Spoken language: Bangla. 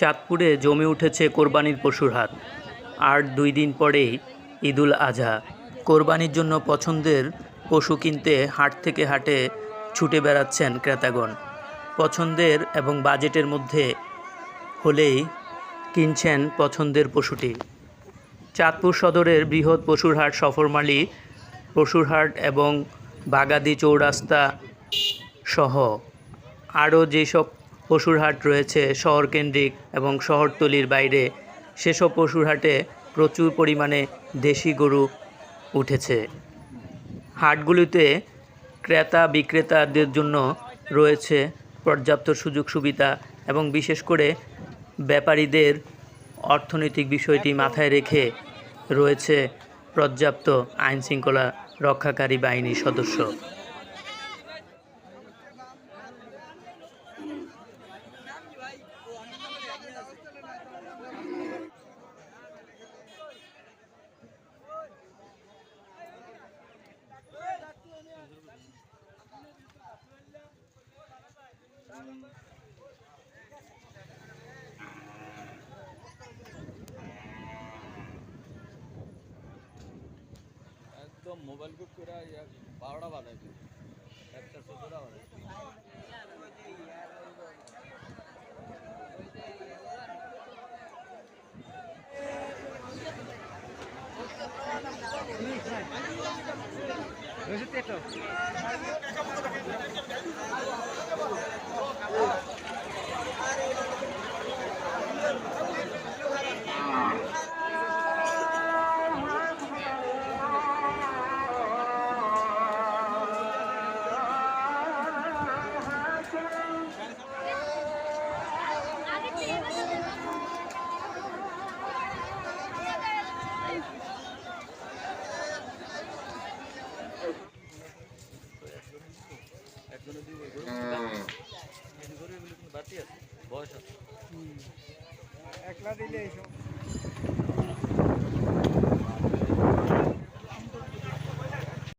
চাঁদপুরে জমে উঠেছে কোরবানির পশুর হাট আর দুই দিন পরেই ঈদুল আজহা। কোরবানির জন্য পছন্দের পশু কিনতে হাট থেকে হাটে ছুটে বেড়াচ্ছেন ক্রেতাগণ। পছন্দের এবং বাজেটের মধ্যে হলেই কিনছেন পছন্দের পশুটি। চাঁদপুর সদরের বৃহৎ পশুর হাট সফরমালী পশুর হাট এবং বাগাদি চৌরাস্তা সহ আরও যেসব পশুর হাট রয়েছে শহরকেন্দ্রিক এবং শহরতলির বাইরে। সেসব পশুর হাটে প্রচুর পরিমাণে দেশি গরু উঠেছে। হাটগুলিতে ক্রেতা বিক্রেতাদের জন্য রয়েছে পর্যাপ্ত সুযোগ সুবিধা এবং বিশেষ করে ব্যাপারীদের অর্থনৈতিক বিষয়টি মাথায় রেখে রয়েছে পর্যাপ্ত আইন শৃঙ্খলা রক্ষাকারী বাহিনীর সদস্য। একদম মোবাইল বুক করে বারোটা বাজায় একটা চোদ্দটা বাজায় একজনের দিয়ে একলা দিলে এইসব।